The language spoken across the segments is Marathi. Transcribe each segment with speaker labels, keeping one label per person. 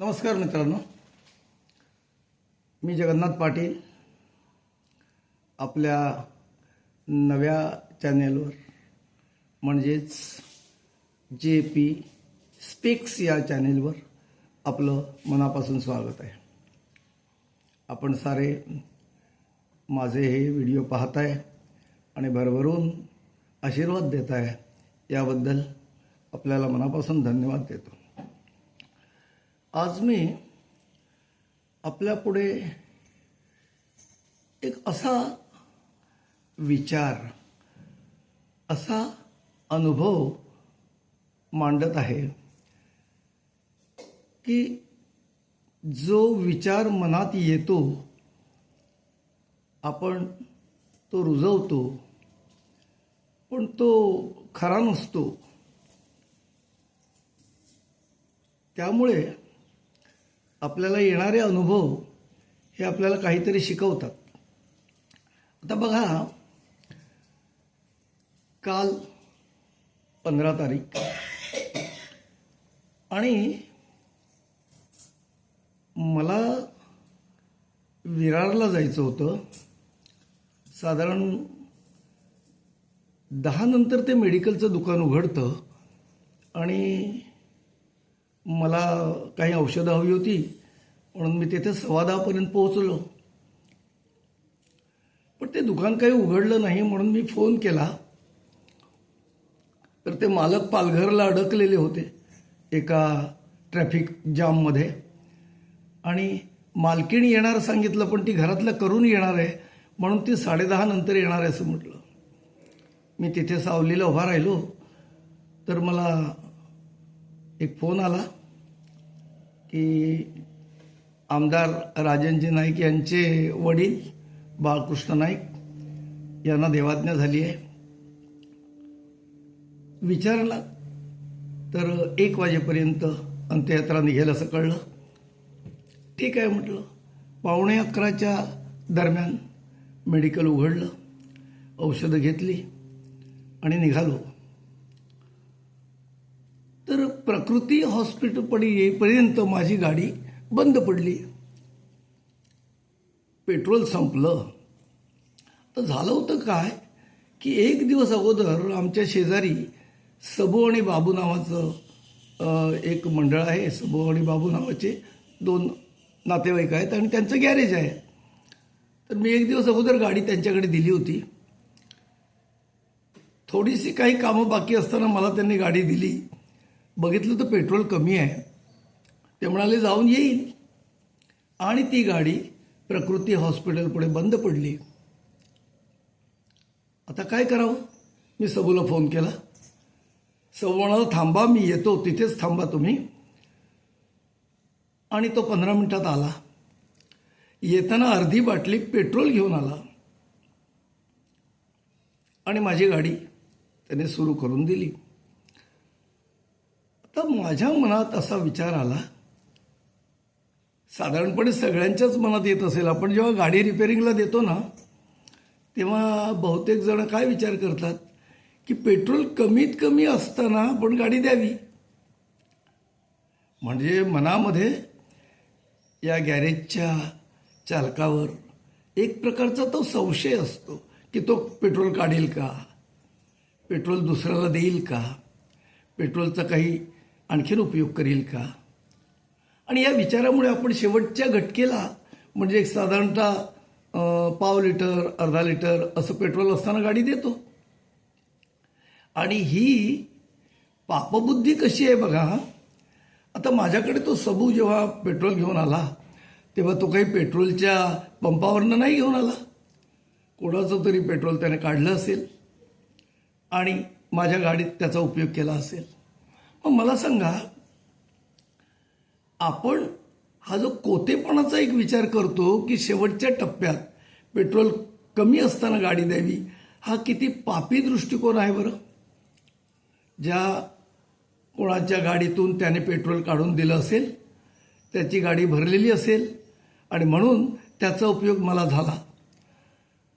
Speaker 1: नमस्कार मित्रांनो. मी जगन्नाथ पाटील. आपल्या नव्या चॅनेलवर म्हणजेच जे पी स्पीक्स या चॅनेलवर आपलं मनापासून स्वागत आहे. आपण सारे माझे हे व्हिडिओ पाहत आहे आणि भरभरून आशीर्वाद देत आहे याबद्दल आपल्याला मनापासून धन्यवाद देतो. आज मी आपल्यापुढे एक असा विचार असा अनुभव मांडत आहे की जो विचार मनात येतो आपण तो रुजवतो पण तो खरा नसतो. त्यामुळे आपल्याला येणारे अनुभव हे आपल्याला काहीतरी शिकवतात. आता बघा काल पंधरा तारीख. आणि मला विरारला जायचं होतं. साधारण दहा नंतर ते मेडिकलचं दुकान उघडतं. आणि मला काही औषधं हवी होती म्हणून मी तिथे सव्वा दहापर्यंत पोहोचलो. पण ते दुकान काही उघडलं नाही म्हणून मी फोन केला. तर ते मालक पालघरला अडकलेले होते एका ट्रॅफिक जाममध्ये. आणि मालकीण येणार सांगितलं पण ती घरातलं करून येणार आहे म्हणून ती साडेदहा नंतर येणार आहे असं म्हटलं. मी तिथे सावलीला उभा राहिलो. तर मला एक फोन आला की आमदार राजनजी नाईक यांचे वडील बाळकृष्ण नाईक यांना देवाज्ञा झाली आहे. विचारला तर एक वाजेपर्यंत अंत्ययात्रा निघेल असं कळलं. ठीक आहे म्हटलं. पावणे अकराच्या दरम्यान मेडिकल उघडलं औषधं घेतली आणि निघालो. तर प्रकृती हॉस्पिटलकडे येईपर्यंत माझी गाडी बंद पडली. पेट्रोल संपलं. तर झालं होतं काय? की एक दिवस अगोदर आमच्या शेजारी सबू आणि बाबू नावाचं एक मंडळ आहे. सबू आणि बाबू नावाचे दोन नातेवाईक आहेत आणि त्यांचं गॅरेज आहे. तर मी एक दिवस अगोदर गाडी त्यांच्याकडे दिली होती. थोडीशी काही कामं बाकी असताना मला त्यांनी गाडी दिली. बघितलं तर पेट्रोल कमी आहे. ते म्हणाले जाऊन येईल आणि ती गाडी प्रकृती हॉस्पिटल पुढे बंद पडली. आता काय करावं? मी सबूला फोन केला. सबू म्हणाला थांबा मी येतो. तिथेच थांबा तुम्ही. आणि तो पंधरा मिनटात आला. येताना अर्धी बाटली पेट्रोल घेऊन आला. आणि माझी गाडी त्याने सुरू करून दिली. तर माझ्या मनात असा विचार आला साधारणपणे सगळ्यांच्याच मनात येत असेल. आपण जेव्हा गाडी रिपेअरिंगला देतो ना तेव्हा बहुतेक जण काय विचार करतात? की पेट्रोल कमीत कमी असताना आपण गाडी द्यावी. म्हणजे मनामध्ये या गॅरेजच्या चालकावर एक प्रकारचा तो संशय असतो की तो पेट्रोल काढेल का? पेट्रोल दुसऱ्याला देईल का? पेट्रोलचा काही आणखीन उपयोग करेल का? आणि या विचारामुळे आपण शेवटच्या घटकेला म्हणजे एक साधारणतः पाव लिटर अर्धा लिटर असं पेट्रोल असताना गाडी देतो. आणि ही पापबुद्धी कशी आहे बघा आता माझ्याकडे तो सबू जेव्हा पेट्रोल घेऊन आला तेव्हा तो काही पेट्रोलच्या पंपावरनं नाही घेऊन आला. कोणाचं तरी पेट्रोल त्याने काढलं असेल आणि माझ्या गाडीत त्याचा उपयोग केला असेल. मग मला सांगा आपण हा जो कोतेपणाचा एक विचार करतो की शेवटच्या टप्प्यात पेट्रोल कमी असताना गाडी द्यावी हा किती पापी दृष्टिकोन आहे बरं? ज्या कोणाच्या गाडीतून त्याने पेट्रोल काढून दिलं असेल त्याची गाडी भरलेली असेल आणि म्हणून त्याचा उपयोग मला झाला.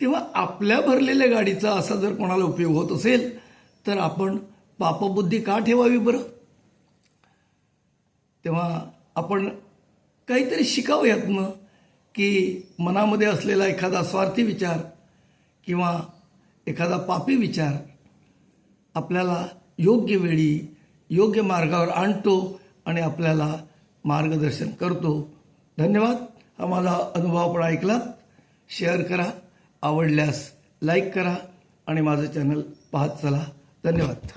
Speaker 1: तेव्हा आपल्या भरलेल्या गाडीचा असा जर कोणाला उपयोग होत असेल तर आपण पापबुद्धी का ठेवावी बरं? तेव्हा आपण काहीतरी शिकावं यातनं की मनामध्ये असलेला एखादा स्वार्थी विचार किंवा एखादा पापी विचार आपल्याला योग्य वेळी योग्य मार्गावर आणतो आणि आपल्याला मार्गदर्शन करतो. धन्यवाद. हा माझा अनुभव आपण ऐकलात शेअर करा. आवडल्यास लाईक करा आणि माझं चॅनल पाहत चला. धन्यवाद.